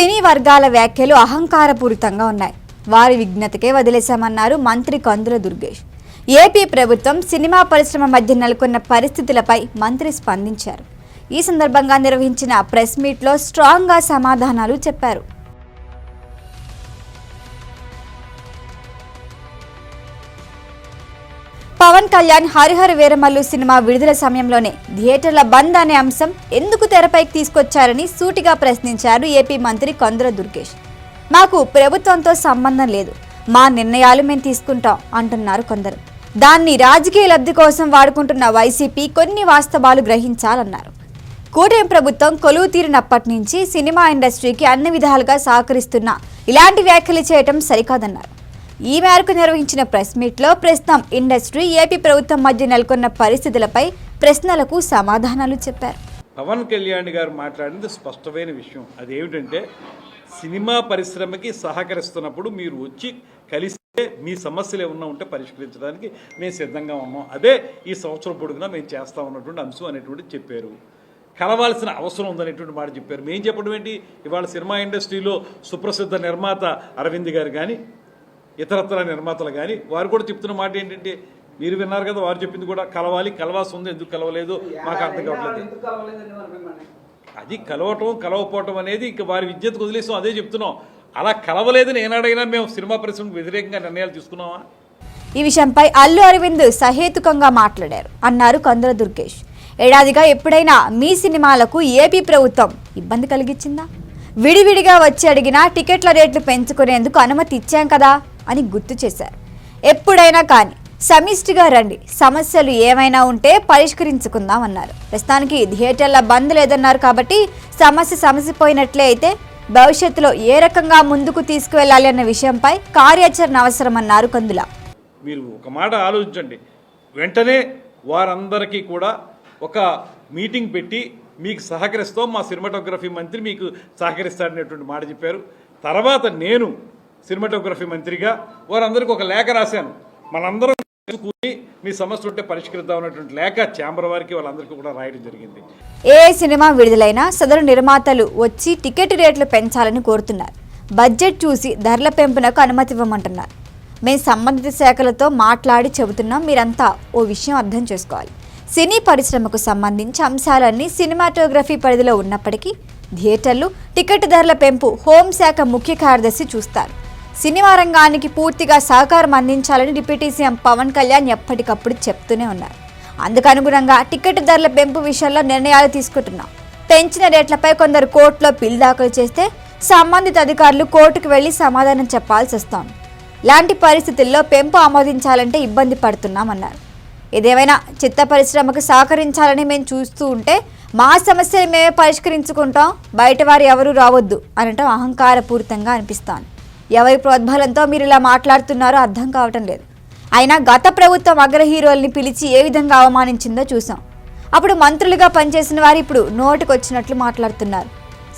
సినీ వర్గాల వ్యాఖ్యలు అహంకారపూరితంగా ఉన్నాయి. వారి విజ్ఞతకే వదిలేశామన్నారు మంత్రి కందుల దుర్గేష్. ఏపీ ప్రభుత్వం సినిమా పరిశ్రమ మధ్య నెలకొన్న పరిస్థితులపై మంత్రి స్పందించారు. ఈ సందర్భంగా నిర్వహించిన ప్రెస్ మీట్లో స్ట్రాంగ్గా సమాధానాలు చెప్పారు. పవన్ కళ్యాణ్ హరిహర వీరమల్లు సినిమా విడుదల సమయంలోనే థియేటర్ల బంద్ అనే అంశం ఎందుకు తెరపైకి తీసుకొచ్చారని సూటిగా ప్రశ్నించారు ఏపీ మంత్రి కొందర దుర్గేష్. మాకు ప్రభుత్వంతో సంబంధం లేదు మా నిర్ణయాలు మేము తీసుకుంటాం అంటున్నారు కొందరు. దాన్ని రాజకీయ లబ్ధి కోసం వాడుకుంటున్న వైసీపీ కొన్ని వాస్తవాలు గ్రహించాలన్నారు. కూటమి ప్రభుత్వం కొలువు తీరినప్పటి నుంచి సినిమా ఇండస్ట్రీకి అన్ని విధాలుగా సహకరిస్తున్న ఇలాంటి వ్యాఖ్యలు చేయటం సరికాదన్నారు. ఈ మేరకు నిర్వహించిన ప్రెస్ మీట్లో ప్రస్తుతం ఇండస్ట్రీ ఏపీ ప్రభుత్వం మధ్య నెలకొన్న పరిస్థితులపై ప్రశ్నలకు సమాధానాలు చెప్పారు. పవన్ కళ్యాణ్ గారు మాట్లాడింది స్పష్టమైన విషయం. అదేమిటంటే సినిమా పరిశ్రమకి సహకరిస్తున్నప్పుడు మీరు వచ్చి కలిస్తే మీ సమస్యలు ఏమన్నా ఉంటే పరిష్కరించడానికి మేము సిద్ధంగా ఉన్నాం. అదే ఈ సంవత్సరం పొడుగునా మేము చేస్తా ఉన్నటువంటి అంశం అనేటువంటి చెప్పారు. కలవాల్సిన అవసరం ఉందనేటువంటి మాట చెప్పారు. మేము చెప్పడం ఏంటి? ఇవాళ సినిమా ఇండస్ట్రీలో సుప్రసిద్ధ నిర్మాత అరవింద్ గారు కానీ ఇతరత్ర నిర్మాతలు కానీ వారు కూడా చెప్తున్న మాట ఏంటంటే మీరు విన్నారు కదా వారు చెప్పింది కూడా కలవాలి కలవాల్సి ఉంది ఎందుకు కలవలేదు మాకు అర్థం కావట్లేదు. అది కలవటం కలవపోవటం అనేది ఇంకా వారి విద్యతకు వదిలేసాం అదే చెప్తున్నాం. అలా కలవలేదని ఏనాడైనా మేము సినిమా పరిశ్రమకు వ్యతిరేకంగా నిర్ణయాలు తీసుకున్నామా? ఈ విషయంపై అల్లు అరవింద్ సహేతుకంగా మాట్లాడారు అన్నారు కందుల దుర్గేష్. ఏడాదిగా ఎప్పుడైనా మీ సినిమాలకు ఏపీ ప్రభుత్వం ఇబ్బంది కలిగించిందా? విడివిడిగా వచ్చి అడిగినా టికెట్ల రేట్లు పెంచుకునేందుకు అనుమతి ఇచ్చాం కదా. అని గుర్తు చేశారు. ఎప్పుడైనా కానీ సమిష్టిగా రండి. సమస్యలు ఏమైనా ఉంటే పరిష్కరించుకుందాం అన్నారు. ప్రస్తుతానికి థియేటర్ల బంద్ లేదన్నారు కాబట్టి సమస్య సమసిపోయినట్లే అయితే భవిష్యత్తులో ఏ రకంగా ముందుకు తీసుకువెళ్ళాలి అన్న విషయంపై కార్యాచరణ అవసరమన్నారు కందుల. మీరు ఒక మాట ఆలోచించండి. వెంటనే వారందరికీ కూడా ఒక మీటింగ్ పెట్టి మీకు సహకరిస్తాం మా సినిమాటోగ్రఫీ మంత్రి మీకు సహకరిస్తాడనేటువంటి మాట చెప్పారు. తర్వాత నేను సినిమాటోగ్రఫీ మంత్రిగా వారందరికీ ఒక లేఖ రాశాను. మనందరం మీ సమస్య ఉంటే పరిష్కరిద్దాం అనేటువంటి లేఖ ఛాంబర్ వారికి వాళ్ళందరికీ కూడా రాయడం జరిగింది. ఏ సినిమా విడుదలైనా సదరు నిర్మాతలు వచ్చి టికెట్ రేట్లు పెంచాలని కోరుతున్నారు. బడ్జెట్ చూసి ధరల పెంపునకు అనుమతి ఇవ్వమంటున్నారు. మేము సంబంధిత శాఖలతో మాట్లాడి చెబుతున్నాం. మీరంతా ఓ విషయం అర్థం చేసుకోవాలి. సినీ పరిశ్రమకు సంబంధించి అంశాలన్నీ సినిమాటోగ్రఫీ పరిధిలో ఉన్నప్పటికీ థియేటర్లు టికెట్ ధరల పెంపు హోంశాఖ ముఖ్య కార్యదర్శి చూస్తారు. సినిమా రంగానికి పూర్తిగా సహకారం అందించాలని డిప్యూటీ సీఎం పవన్ కళ్యాణ్ ఎప్పటికప్పుడు చెప్తూనే ఉన్నారు. అందుకు అనుగుణంగా టికెట్ ధరల పెంపు విషయంలో నిర్ణయాలు తీసుకుంటున్నాం. పెంచిన రేట్లపై కొందరు కోర్టులో బిల్ దాఖలు చేస్తే సంబంధిత అధికారులు కోర్టుకు వెళ్ళి సమాధానం చెప్పాల్సి వస్తోంది. ఇలాంటి పరిస్థితుల్లో పెంపు ఆమోదించాలంటే ఇబ్బంది పడుతున్నామన్నారు. ఇదేమైనా చిత్త పరిశ్రమకు సహకరించాలని మేము చూస్తూ ఉంటే మా సమస్యలు మేమే పరిష్కరించుకుంటాం బయట వారు ఎవరూ రావద్దు అనటం అహంకారపూరితంగా అనిపిస్తాను ఎవరి ప్రోద్బలంతో మీరు ఇలా మాట్లాడుతున్నారో అర్థం కావటం లేదు. అయినా గత ప్రభుత్వం అగ్ర హీరోల్ని పిలిచి ఏ విధంగా అవమానించిందో చూసాం. అప్పుడు మంత్రులుగా పనిచేసిన వారు ఇప్పుడు నోటుకొచ్చినట్లు మాట్లాడుతున్నారు.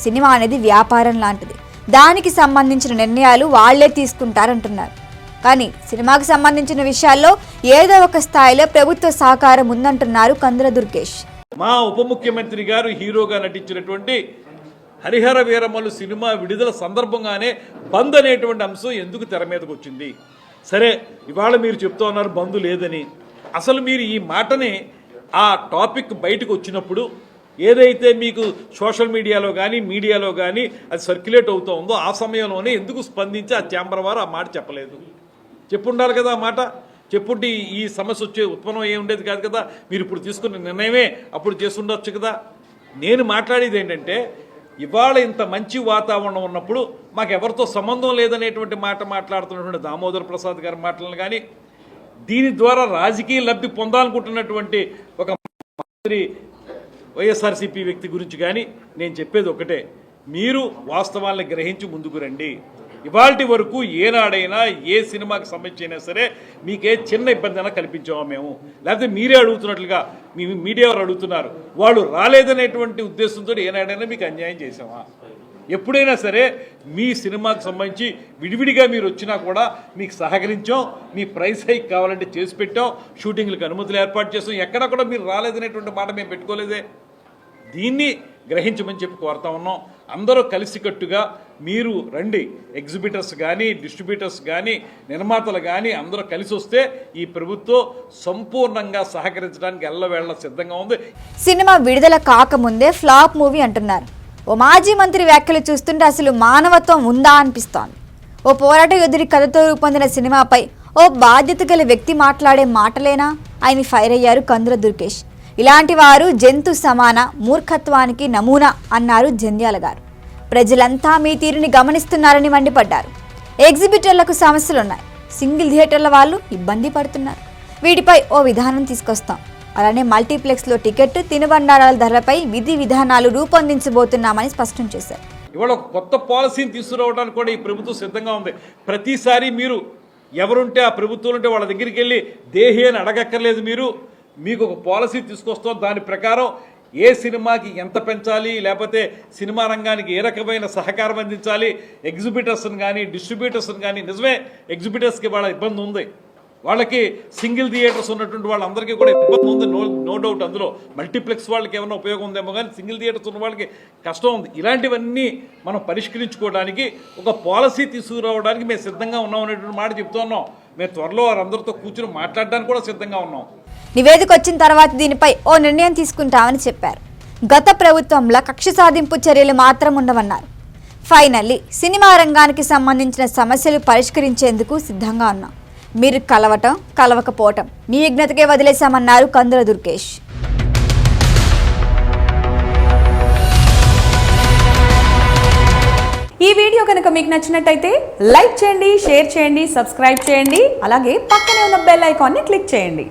సినిమా అనేది వ్యాపారం లాంటిది. దానికి సంబంధించిన నిర్ణయాలు వాళ్ళే తీసుకుంటారంటున్నారు. కానీ సినిమాకు సంబంధించిన విషయాల్లో ఏదో ఒక స్థాయిలో ప్రభుత్వ సహకారం ఉందంటున్నారు కందుల దుర్గేష్. మా ఉప ముఖ్యమంత్రి గారు హీరోగా నటించినటువంటి హరిహర వీరమ్మలు సినిమా విడుదల సందర్భంగానే బంద్ అనేటువంటి అంశం ఎందుకు తెర మీదకు వచ్చింది? సరే ఇవాళ మీరు చెప్తా ఉన్నారు బంద్ లేదని. అసలు మీరు ఈ మాటని ఆ టాపిక్ బయటకు వచ్చినప్పుడు ఏదైతే మీకు సోషల్ మీడియాలో కానీ మీడియాలో కానీ అది సర్క్యులేట్ అవుతూ ఉందో ఆ సమయంలోనే ఎందుకు స్పందించి ఆ ఛాంబర్ వారు ఆ మాట చెప్పలేదు? చెప్పుండాలి కదా ఆ మాట. చెప్పుంటే ఈ- సమస్య వచ్చే ఉత్పన్నం ఏ ఉండేది కాదు కదా. మీరు ఇప్పుడు తీసుకున్న నిర్ణయమే అప్పుడు చేస్తుండొచ్చు కదా. నేను మాట్లాడేది ఏంటంటే ఇవాళ ఇంత మంచి వాతావరణం ఉన్నప్పుడు మాకు ఎవరితో సంబంధం లేదనేటువంటి మాట మాట్లాడుతున్నటువంటి దామోదర్ ప్రసాద్ గారి మాటలను కానీ దీని ద్వారా రాజకీయ లబ్ధి పొందాలనుకుంటున్నటువంటి ఒక మంత్రి వైఎస్ఆర్సీపీ వ్యక్తి గురించి కానీ నేను చెప్పేది ఒకటే మీరు వాస్తవాలను గ్రహించి ముందుకు రండి. ఇవాల్టి వరకు ఏనాడైనా ఏ సినిమాకి సంబంధించి అయినా సరే మీకే చిన్న ఇబ్బంది అయినా కల్పించామా మేము? లేకపోతే మీరే అడుగుతున్నట్లుగా మీ మీడియా వారు అడుగుతున్నారు. వాళ్ళు రాలేదనేటువంటి ఉద్దేశంతో ఏనాడైనా మీకు అన్యాయం చేసామా ఎప్పుడైనా సరే మీ సినిమాకి సంబంధించి విడివిడిగా మీరు వచ్చినా కూడా మీకు సహకరించాం మీ ప్రైస్ హైక్ కావాలంటే చేసి పెట్టాం షూటింగ్లకు అనుమతులు ఏర్పాటు చేసాం ఎక్కడ కూడా మీరు రాలేదనేటువంటి మాట మేము పెట్టుకోలేదే. దీన్ని గ్రహించమని చెప్పి కోరుతా ఉన్నాం. అందరూ కలిసికట్టుగా మీరు రండి. ఎగ్జిబిటర్స్ కానీ డిస్ట్రిబ్యూటర్స్ కానీ నిర్మాతలు కానీ అందరూ కలిసి వస్తే ఈ ప్రభుత్వం సంపూర్ణంగా సహకరించడానికి ఎల్లవేళ సిద్ధంగా ఉంది. సినిమా విడుదల కాకముందే ఫ్లాప్ మూవీ అంటున్నారు. ఓ మాజీ మంత్రి వ్యాఖ్యలు చూస్తుంటే అసలు మానవత్వం ఉందా అనిపిస్తోంది. ఓ పోరాట యోధుడి కథతో రూపొందిన సినిమాపై ఓ బాధ్యత గల వ్యక్తి మాట్లాడే మాటలేనా? ఆయన ఫైర్ అయ్యారు కందుల దుర్గేష్. ఇలాంటి వారు జంతు సమాన మూర్ఖత్వానికి నమూనా అన్నారు జంధ్యాల గారు. ప్రజలంతా మీ తీరుని గమనిస్తున్నారని మండిపడ్డారు. ఎగ్జిబిటర్లకు సమస్యలున్నాయి. సింగిల్ థియేటర్ల వాళ్ళు ఇబ్బంది పడుతున్నారు. వీటిపై ఓ విధానం తీసుకొస్తాం. అలానే మల్టీప్లెక్స్లో టికెట్ తినుబండారాల ధరలపై విధి విధానాలు రూపొందించబోతున్నామని స్పష్టం చేశారు. ఇవాళ ఒక కొత్త పాలసీని తీసుకురావడానికి కూడా ఈ ప్రభుత్వం సిద్ధంగా ఉంది. ప్రతిసారి మీరు ఎవరుంటే ఆ ప్రభుత్వం ఉంటే వాళ్ళ దగ్గరికి వెళ్ళి దేహి అని అడగక్కర్లేదు మీరు. మీకు ఒక పాలసీ తీసుకొస్తాం. దాని ప్రకారం ఏ సినిమాకి ఎంత పెంచాలి లేకపోతే సినిమా రంగానికి ఏ రకమైన సహకారం అందించాలి ఎగ్జిబిటర్స్ని కానీ డిస్ట్రిబ్యూటర్స్ని కానీ నిజమే ఎగ్జిబిటర్స్కి వాళ్ళ ఇబ్బంది ఉంది. వాళ్ళకి సింగిల్ థియేటర్స్ ఉన్నటువంటి వాళ్ళందరికీ కూడా ఇబ్బంది ఉంది. నో నో డౌట్ అందులో. మల్టీప్లెక్స్ వాళ్ళకి ఏమైనా ఉపయోగం ఉందేమో కానీ సింగిల్ థియేటర్స్ ఉన్న వాళ్ళకి కష్టం ఉంది. ఇలాంటివన్నీ మనం పరిష్కరించుకోవడానికి ఒక పాలసీ తీసుకురావడానికి మేము సిద్ధంగా ఉన్నాం అనేటువంటి మాట చెప్తూ ఉన్నాం. మేము త్వరలో వారందరితో కూర్చుని మాట్లాడడానికి కూడా సిద్ధంగా ఉన్నాం. నివేదిక వచ్చిన తర్వాత దీనిపై ఓ నిర్ణయం తీసుకుంటామని చెప్పారు. గత ప్రభుత్వంలో కక్ష సాధింపు చర్యలు మాత్రం ఉండవన్నారు. ఫైనల్లీ సినిమా రంగానికి సంబంధించిన సమస్యలు పరిష్కరించేందుకు సిద్ధంగా ఉన్నాం. మీరు కలవటం కలవకపోవటం మీ విఘ్నతకే వదిలేశామన్నారు కందుల దుర్గేష్. ఈ వీడియో కనుక మీకు నచ్చినట్టయితే లైక్ చేయండి షేర్ చేయండి సబ్స్క్రైబ్ చేయండి అలాగే పక్కనే ఉన్న బెల్ ఐకాన్ని క్లిక్ చేయండి.